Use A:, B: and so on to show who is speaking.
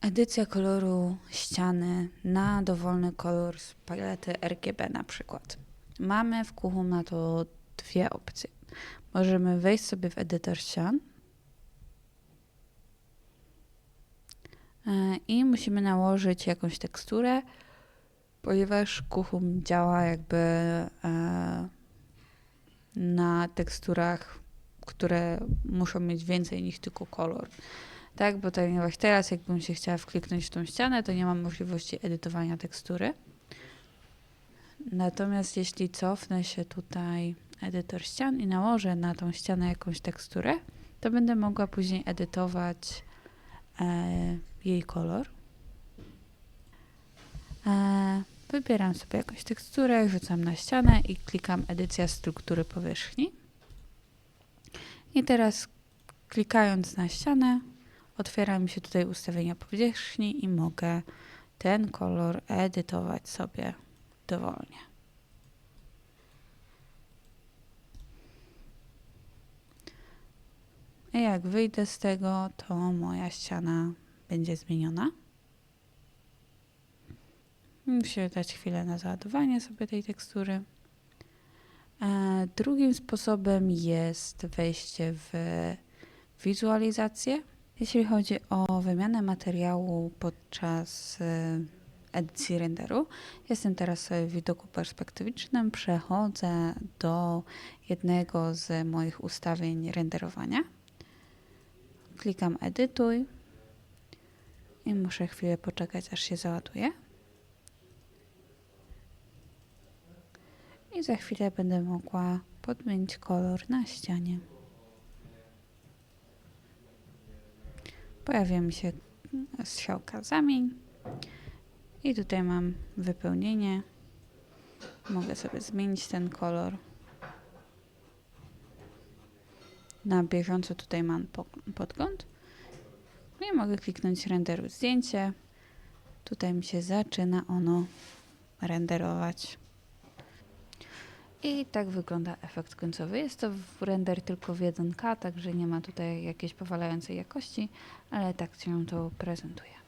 A: Edycja koloru ściany na dowolny kolor z palety RGB na przykład. Mamy w kuchu na to dwie opcje. Możemy wejść sobie w edytor ścian e, i musimy nałożyć jakąś teksturę, ponieważ kuchum działa jakby e, na teksturach, które muszą mieć więcej niż tylko kolor. Tak, bo ponieważ teraz jakbym się chciała wkliknąć w tą ścianę, to nie mam możliwości edytowania tekstury. Natomiast jeśli cofnę się tutaj edytor ścian i nałożę na tą ścianę jakąś teksturę, to będę mogła później edytować e, jej kolor. E, wybieram sobie jakąś teksturę, rzucam na ścianę i klikam edycja struktury powierzchni. I teraz klikając na ścianę, otwiera mi się tutaj ustawienia powierzchni i mogę ten kolor edytować sobie dowolnie. I jak wyjdę z tego, to moja ściana będzie zmieniona. Muszę dać chwilę na załadowanie sobie tej tekstury. Drugim sposobem jest wejście w wizualizację. Jeśli chodzi o wymianę materiału podczas e, edycji renderu, jestem teraz w widoku perspektywicznym, przechodzę do jednego z moich ustawień renderowania. Klikam edytuj i muszę chwilę poczekać, aż się załaduje. I za chwilę będę mogła podmienić kolor na ścianie. Pojawia mi się strzałka zamień. I tutaj mam wypełnienie. Mogę sobie zmienić ten kolor. Na bieżąco tutaj mam po- podgląd. I mogę kliknąć renderuj zdjęcie. Tutaj mi się zaczyna ono renderować. I tak wygląda efekt końcowy. Jest to render tylko w 1K, także nie ma tutaj jakiejś powalającej jakości, ale tak się to prezentuje.